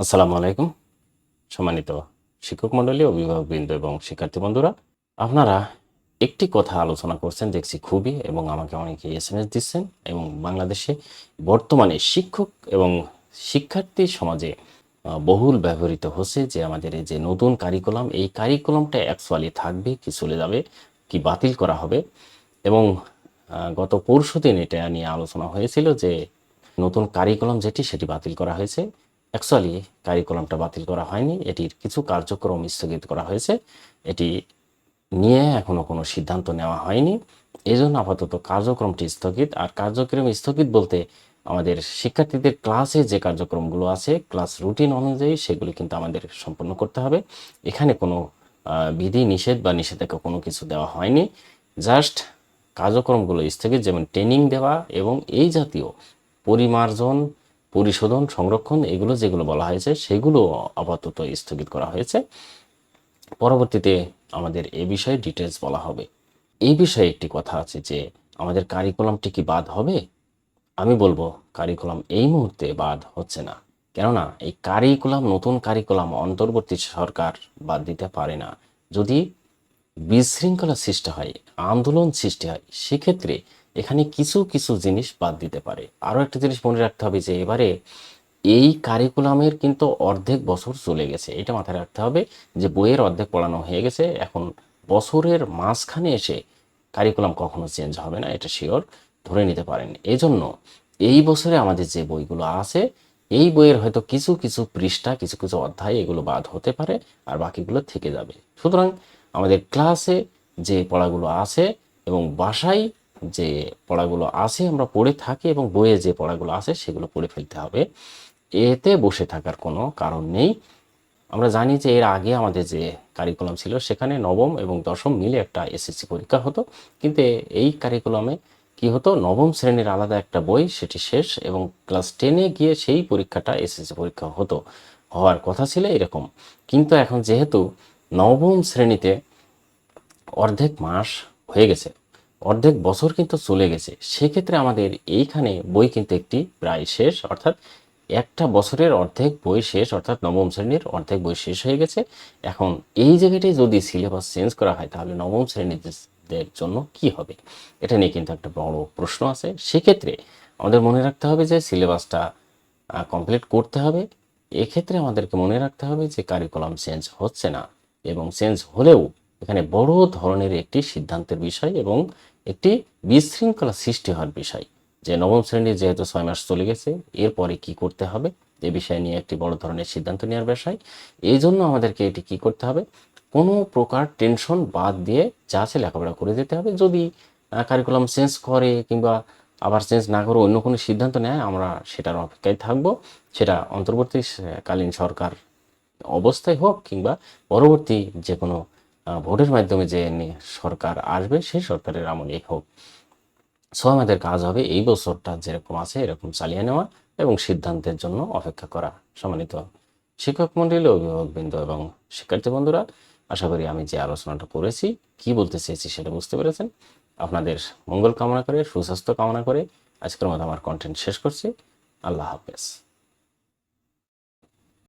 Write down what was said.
আসসালামু আলাইকুম, সম্মানিত শিক্ষক মণ্ডলী অভিভাবকবৃন্দ এবং শিক্ষার্থী বন্ধুরা। আপনারা একটি কথা আলোচনা করছেন, দেখছি খুবই এবং আমাকে অনেকে এস এম এস দিচ্ছেন এবং বাংলাদেশে বর্তমানে শিক্ষক এবং শিক্ষার্থী সমাজে বহুল ব্যবহৃত হচ্ছে যে আমাদের এই যে নতুন কারিকুলাম এই কারিকুলামটা অ্যাকচুয়ালি থাকবে কি চলে যাবে, কি বাতিল করা হবে এবং গত পরশু দিন এটা নিয়ে আলোচনা হয়েছিল যে নতুন কারিকুলাম যেটি, সেটি বাতিল করা হয়েছে। অ্যাকচুয়ালি কারিকুলামটা বাতিল করা হয়নি। এটির কিছু কার্যক্রম স্থগিত করা হয়েছে। এটি নিয়ে এখনও কোনো সিদ্ধান্ত নেওয়া হয়নি। এই জন্য আপাতত কার্যক্রমটি স্থগিত। আর কার্যক্রম স্থগিত বলতে আমাদের শিক্ষার্থীদের ক্লাসে যে কার্যক্রমগুলো আছে, ক্লাস রুটিন অনুযায়ী সেগুলি কিন্তু আমাদের সম্পন্ন করতে হবে। এখানে কোনো বিধি, নিষেধ বা নিষেধাজ্ঞা কোনো কিছু দেওয়া হয়নি। জাস্ট কার্যক্রমগুলো স্থগিত, যেমন ট্রেনিং দেওয়া এবং এই জাতীয় পরিমার্জন পরিশোধন, সংরক্ষণ, এগুলো যেগুলো বলা হয়েছে, সেগুলো আপাতত স্থগিত করা হয়েছে। পরবর্তীতে আমাদের এ বিষয়ে ডিটেলস বলা হবে। এই বিষয়ে একটি কথা আছে যে, আমাদের কারিকুলামটি কি বাদ হবে? আমি বলব কারিকুলাম এই মুহূর্তে বাদ হচ্ছে না। কেননা, এই কারিকুলাম নতুন কারিকুলাম অন্তর্বর্তী সরকার বাদ দিতে পারে না। যদি বিশৃঙ্খলা সৃষ্টি হয়, আন্দোলন সৃষ্টি হয়, সেক্ষেত্রে এখানে কিছু কিছু জিনিস বাদ দিতে পারে। আরও একটা জিনিস মনে রাখতে হবে যে এবারে এই কারিকুলামের কিন্তু অর্ধেক বছর চলে গেছে। এটা মাথায় রাখতে হবে যে বইয়ের অর্ধেক পড়ানো হয়ে গেছে। এখন বছরের মাঝখানে এসে কারিকুলাম কখনো চেঞ্জ হবে না, এটা শিওর ধরে নিতে পারেন। এজন্য এই বছরে আমাদের যে বইগুলো আছে, এই বইয়ের হয়তো কিছু কিছু পৃষ্ঠা, কিছু কিছু অধ্যায় এগুলো বাদ হতে পারে আর বাকিগুলো থেকে যাবে। সুতরাং আমাদের ক্লাসে যে পড়াগুলো আছে এবং বাসায় যে পড়াগুলো আছে আমরা পড়ে থাকি এবং বইয়ে যে পড়াগুলো আছে সেগুলো পড়ে ফেলতে হবে। এতে বসে থাকার কোনো কারণ নেই। আমরা জানি যে এর আগে আমাদের যে কারিকুলাম ছিল সেখানে নবম এবং দশম মিলে একটা এসএসসি পরীক্ষা হতো। কিন্তু এই কারিকুলামে কি হতো? নবম শ্রেণির আলাদা একটা বই, সেটি শেষ এবং ক্লাস টেনে গিয়ে সেই পরীক্ষাটা এসএসসি পরীক্ষা হতো। হওয়ার কথা ছিল এরকম। কিন্তু এখন যেহেতু নবম শ্রেণীতে অর্ধেক মাস হয়ে গেছে অর্ধেক বছর কিন্তু চলে গেছে। সেক্ষেত্রে আমাদের এইখানে বই কিন্তু একটি প্রায় শেষ, অর্থাৎ একটা বছরের অর্ধেক বই শেষ, অর্থাৎ নবম শ্রেণির অর্ধেক বই শেষ হয়ে গেছে। এখন এই জায়গাটায় যদি সিলেবাস চেঞ্জ করা হয়, তাহলে নবম শ্রেণীদের জন্য কি হবে? এটা নিয়ে কিন্তু একটা বড় প্রশ্ন আছে। সেক্ষেত্রে আমাদের মনে রাখতে হবে যে সিলেবাসটা কমপ্লিট করতে হবে। এক্ষেত্রে আমাদেরকে মনে রাখতে হবে যে কারিকুলাম চেঞ্জ হচ্ছে না এবং চেঞ্জ হলেও এখানে বড় ধরনের একটি সিদ্ধান্তের বিষয় এবং একটি বিশৃঙ্খলা সৃষ্টি হওয়ার বিষয়। যে নবম শ্রেণির যেহেতু ছয় মাস চলে গেছে, এরপরে কি করতে হবে? এ বিষয় নিয়ে একটি বড় ধরনের সিদ্ধান্ত নেওয়ার বিষয়। এই জন্য আমাদেরকে এটি কি করতে হবে? কোনো প্রকার টেনশন বাদ দিয়ে যা আছে লেখাপড়া করে যেতে হবে। যদি কারিকুলাম চেঞ্জ করে কিংবা আবার চেঞ্জ না করে অন্য কোনো সিদ্ধান্ত নেয়, আমরা সেটার অপেক্ষায় থাকব। সেটা অন্তর্বর্তীকালীন সরকার অবস্থায় হোক কিংবা পরবর্তী যে কোনো ভোটের মাধ্যমে যে সরকার আসবে, সেই সরকারের আমলেই হোক। সো আমাদের কাজ হবে এই বছরটা যেরকম আছে, এরকম চালিয়ে নেওয়া এবং সিদ্ধান্তের জন্য অপেক্ষা করা। সম্মানিত শিক্ষক মন্ডলী অভিভাবকবৃন্দ এবং শিক্ষার্থী বন্ধুরা, আশা করি আমি যে আলোচনাটা করেছি, কি বলতে চেয়েছি সেটা বুঝতে পেরেছেন। আপনাদের মঙ্গল কামনা করে, সুস্বাস্থ্য কামনা করে আজকের মতো আমার কন্টেন্ট শেষ করছি। আল্লাহ হাফেজ।